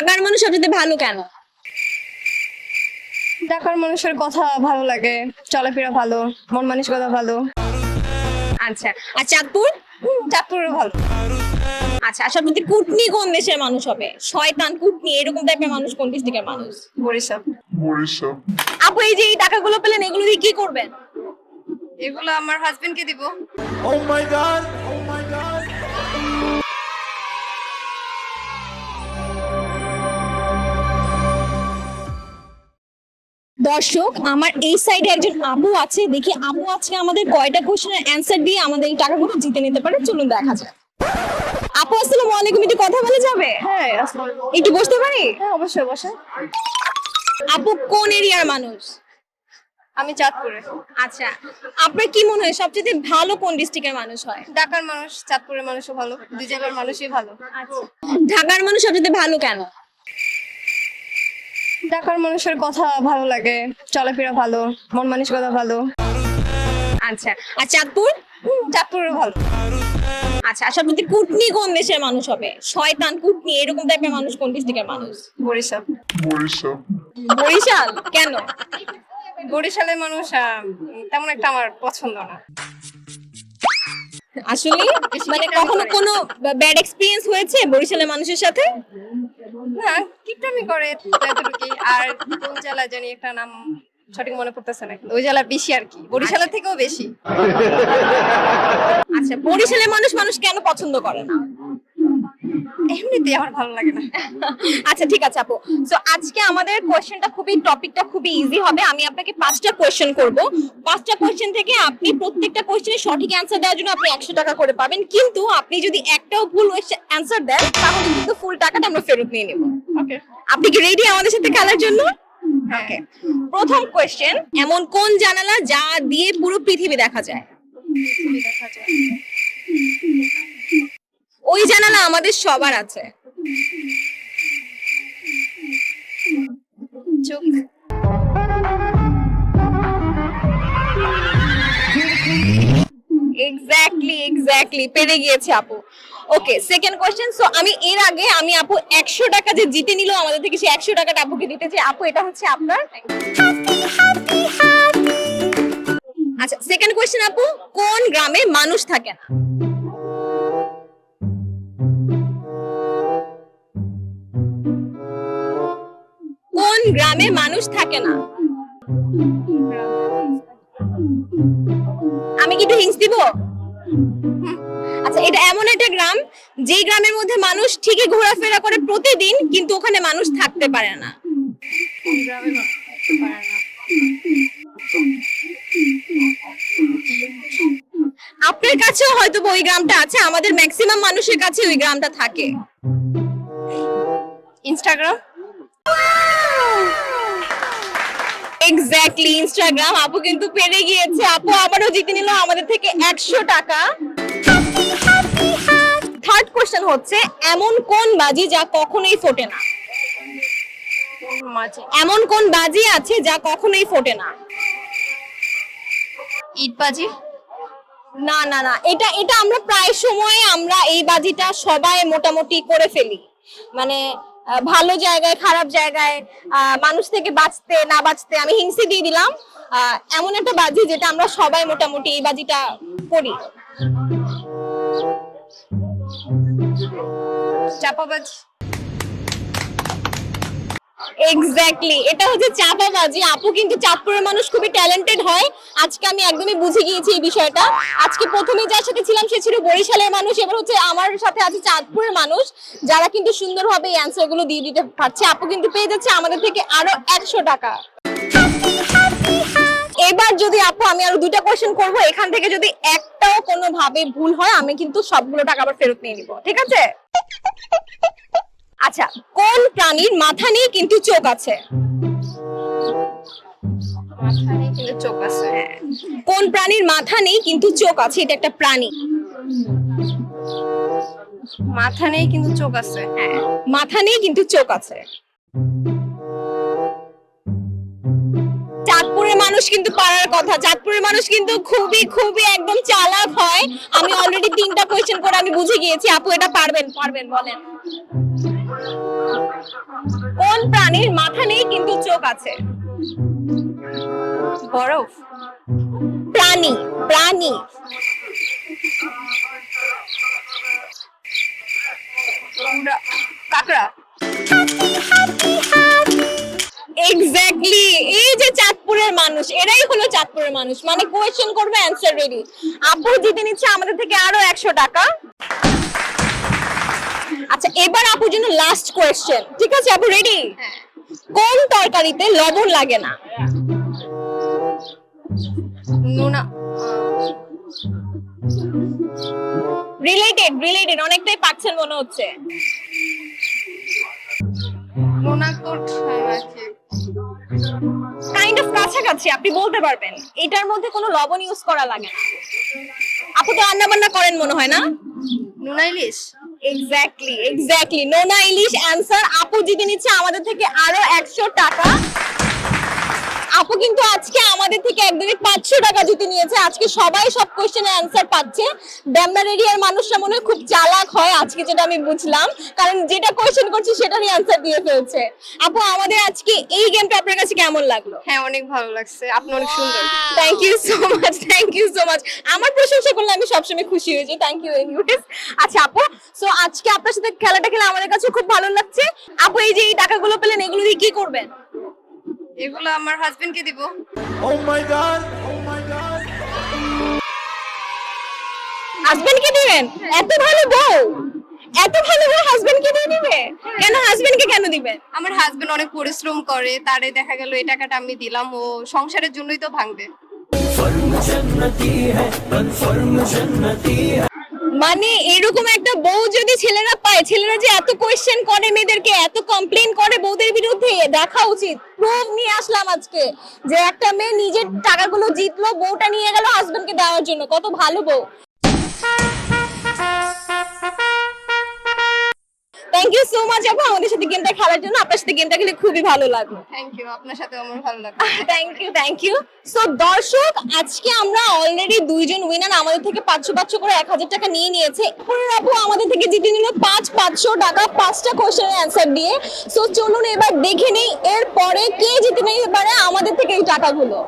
ঢাকার মানুষ সবচেয়ে ভালো কেন? ঢাকার মানুষের কথা ভালো লাগে চলাফেরা ভালো মন মানসিকতা ভালো। আচ্ছা আর চাঁদপুর? চাঁদপুরও ভালো। আচ্ছা আর সবচেয়ে কুটনি কোন দেশের মানুষ হবে? শয়তান কুটনি এরকম টাইপের মানুষ কোন ডিস্ট্রিক্টের মানুষ? বরিশাল। Mauricio. আপু এই যে এই টাকাগুলো পেলেন এগুলো দিয়ে কি করবেন? এগুলো আমার হাজবেন্ডকে দিব। Oh my god! দর্শক আমার এই সাইডে একজন আপু আছে দেখি আপু আজকে আমাদের কয়টা কোশ্চেনের অ্যান্সার দিয়ে আমাদের এই টাকাগুলো জিতে নিতে পারে চলুন দেখা যাক। আপু আসসালামু আলাইকুম একটু কথা বলে যাবে? হ্যাঁ একটু বসতে পারি? হ্যাঁ অবশ্যই বসে আপু কোন এরিয়ার মানুষ? আমি চাঁদপুরে। আচ্ছা আপনার কি মনে হয় সবচেয়ে ভালো কোন ডিস্ট্রিক্টের মানুষ হয়? ঢাকার মানুষ চাঁদপুরের মানুষও ভালো দুই জেলার মানুষই ভালো। ঢাকার মানুষ সবচেয়ে ভালো কেন? ঢাকার মানুষের কথা ভালো লাগে চলাফেরা ভালো মন মানসিকতা ভালো। আচ্ছা আর চাঁদপুর? হুম, চাঁদপুরও ভালো। আচ্ছা আর সবচেয়ে কুটনি কোন দেশের মানুষ হবে? শয়তান কুটনি এরকম টাইপের মানুষ কোন ডিস্ট্রিক্টের মানুষ? বরিশাল। Mauricio. বরিশাল? কেন? বরিশালের মানুষ তেমন একটা আমার পছন্দ না। আসলে মানে কখনো। কোনো ব্যাড এক্সপিরিয়েন্স হয়েছে বরিশালের মানুষের সাথে? না কিপটামি করে এতটুকুই। আর কোন জেলা জানি একটা নাম সঠিক মনে পড়তেছে না। ওই জেলা বেশি আর কি। বরিশালের থেকেও বেশি। আচ্ছা বরিশালের মানুষ মানুষ কেন পছন্দ করে না? এমনিতেই আমার ভালো লাগে না। আচ্ছা ঠিক আছে আপু। সো আজকে আমাদের কোশ্চেনটা খুবই টপিকটা খুবই ইজি হবে। আমি আপনাকে পাঁচটা কোশ্চেন করব। পাঁচটা কোশ্চেন থেকে আপনি প্রত্যেকটা কোশ্চেনের সঠিক অ্যান্সার দেওয়ার জন্য আপনি একশো টাকা করে পাবেন। কিন্তু আপনি যদি একটাও ভুল অ্যান্সার দেন তাহলে কিন্তু ফুল টাকাটা আমরা ফেরত নিয়ে নেব। ওকে আপনি কি রেডি আমাদের সাথে খেলার জন্য? ওকে প্রথম কোশ্চেন এমন কোন জানালা যা দিয়ে পুরো পৃথিবী দেখা যায়? দেখা যায়। ওই জানালা আমাদের সবার আছে। এক্স্যাক্টলি এক্স্যাক্টলি পেরে গিয়েছে আপু। ওকে সেকেন্ড কোশ্চেন সো আমি এর আগে, আমি আপু একশো টাকা যে জিতে নিল, আমাদের থেকে সেই একশো টাকাটা আপুকে দিতে চাই আপু, এটা হচ্ছে আপনার? আচ্ছা সেকেন্ড কোশ্চেন আপু, কোন গ্রামে মানুষ থাকে না? গ্রামে মানুষ থাকে না। আমি কি একটু হিংস দিব? আচ্ছা এটা এমন একটা গ্রাম যে গ্রামের মধ্যে মানুষ ঠিকই ঘোরাফেরা করে প্রতিদিন, কিন্তু ওখানে মানুষ থাকতে পারে না। আপনার কাছেও হয়তো ওই গ্রামটা আছে, আমাদের ম্যাক্সিমাম মানুষের কাছে ওই গ্রামটা থাকে। ইনস্টাগ্রাম এক্স্যাক্টলি ইনস্টাগ্রাম আপু কিন্তু পেরে গিয়েছে। আপু আবারও জিতে নিল আমাদের থেকে একশো টাকা। থার্ড কোশ্চেন হচ্ছে এমন কোন বাজি যা কখনোই ফোটে না? এমন কোন বাজি আছে যা কখনোই ফোটে না? ইট বাজি? না না না এটা এটা আমরা প্রায় সময় আমরা এই বাজিটা সবাই মোটামুটি করে ফেলি। মানে ভালো জায়গায়, খারাপ জায়গায় মানুষ থেকে বাঁচতে, না বাঁচতে আমি হিংসে দিয়ে দিলাম। এমন একটা বাজি যেটা আমরা সবাই মোটামুটি এই বাজিটা করি। চাপাবাজি। এক্স্যাক্টলি এটা হচ্ছে চাপাবাজি আপু কিন্তু চাঁদপুরের মানুষ, খুবই ট্যালেন্টেড হয়। আজকে আমি একদমই বুঝে গিয়েছি এই বিষয়টা। আজকে প্রথমে যার সাথে ছিলাম সে ছিল বরিশালের মানুষ, এবার হচ্ছে আমার সাথে আছে চাঁদপুরের মানুষ, যারা কিন্তু সুন্দরভাবে এই অ্যান্সারগুলো দিয়ে দিতে পারছে। আপু কিন্তু পেয়ে যাচ্ছে আমাদের থেকে আরও একশো টাকা। এবার যদি আপু, আমি আরও দুইটা কোশ্চেন করব। এখান থেকে যদি একটাও কোনো ভাবে ভুল হয়, আমি কিন্তু সবগুলো টাকা আবার ফেরত নিয়ে নিব। ঠিক আছে? আচ্ছা কোন প্রাণীর মাথা নেই কিন্তু চোখ আছে? চোখ কোন প্রাণীর মাথা নেই কিন্তু চোখ আছে? এটা একটা প্রাণী। মাথা নেই কিন্তু চোখ আছে হ্যাঁ। মাথা নেই কিন্তু চোখ আছে। চাঁদপুরের মানুষ কিন্তু পারার কথা। চাঁদপুরের মানুষ কিন্তু খুবই খুবই একদম চালাক হয়। আমি অলরেডি তিনটা কোয়েশ্চেন করে আমি বুঝে গিয়েছি। আপু এটা পারবেন পারবেন বলেন। কোন প্রাণীর মাথা নেই কিন্তু চোখ আছে? বরফ। প্রাণী প্রাণী। কাকড়া। এক্স্যাক্টলি এই যে চাঁদপুরের মানুষ, এরাই হলো চাঁদপুরের মানুষ। মানে কোয়েশ্চেন করবে অ্যান্সার রেডি আপু জিতে নিচ্ছে আমাদের থেকে আরও একশো টাকা। আচ্ছা এবার আপুর জন্য লাস্ট কোয়েশ্চেন ঠিক আছে আপু রেডি হ্যাঁ। কোন তরকারিতে লবণ লাগে না? নোনা। রিলেটেড রিলেটেড অনেকটাই পাচ্ছেন মনে হচ্ছে। আছে। কাইন্ড অফ কাছাকাছি আপনি বলতে পারবেন। এটার মধ্যে কোনো লবণ ইউজ করা লাগে না। আপু তো রান্না বান্না করেন মনে হয় না? নোনা ইলিশ। এক্স্যাক্টলি এক্স্যাক্টলি নোনা ইলিশ অ্যান্সার আপু জিতে নিচ্ছে আমাদের থেকে আরও একশো টাকা। আপু কিন্তু আজকে আমাদের থেকে একদমই পাঁচশো টাকা জিতে নিয়েছে। আজকে সবাই সব কোশ্চেনের অ্যান্সার পাচ্ছে। ড্যামনার এরিয়ার মানুষরা মনে হয় খুব চালাক হয় আজকে যেটা আমি বুঝলাম। কারণ যেটা কোশ্চেন করছি সেটারই অ্যান্সার দিয়ে ফেলছে। আপু আমাদের আজকে এই গেমটা আপনার কাছে কেমন লাগল? হ্যাঁ অনেক ভালো লাগছে। আপনি অনেক সুন্দর। Thank you so much thank you so much আমার প্রশংসা করলে আমি সবসময় খুশি হয়ে যাই। থ্যাংক ইউ এনিওয়েজ আচ্ছা আপু সো আজকে আপনার সাথে খেলাটা খেলে আমাদের কাছে খুব ভালো লাগছে। আপু এই যে এই টাকাগুলো পেলেন এগুলো দিয়ে কি করবেন? এগুলো আমার হাজবেন্ডকে দিব। My god! Oh my god! হাজবেন্ডকে দিবেন? এত ভালো বউ। এত ভালো বউ হাজবেন্ডকে দিয়ে দিবে? কেন হাজবেন্ডকে কেন দিবেন? আমার হাজবেন্ড অনেক পরিশ্রম করে তারে দেখা গেল এই টাকাটা আমি দিলাম ও সংসারের জন্যই তো ভাঙবে। মানে এরকম একটা বউ যদি ছেলেরা পায়, ছেলেরা যে এত কোয়েশ্চেন করে মেয়েদেরকে, এত কমপ্লেন করে বউদের বিরুদ্ধে, দেখা উচিত। প্রুফ নিয়ে আসলাম আজকে যে একটা মেয়ে নিজের টাকাগুলো জিতলো, বউটা নিয়ে গেল হাজবেন্ডকে দেওয়ার জন্য। কত ভালো বউ। থ্যাংক ইউ সো মাচ আপু আমাদের সাথে গেমটা খেলার জন্য। আপনার সাথে গেমটা খেলে খুবই ভালো লাগল। থ্যাংক ইউ আপনার সাথে আমার ভালো লাগবে thank you thank you so দর্শক আজকে আমরা অলরেডি দুইজন উইনার আমাদের থেকে পাঁচশো পাঁচশো করে এক হাজার টাকা নিয়ে নিয়েছে। পরের আপু আমাদের থেকে জিতে নিল পাঁচ পাঁচশো টাকা পাঁচটা কোশ্চেনের অ্যান্সার দিয়ে। সো চলুন এবার দেখে নেই এরপরে কে জিতে নিতে পারে আমাদের থেকে এই টাকাগুলো।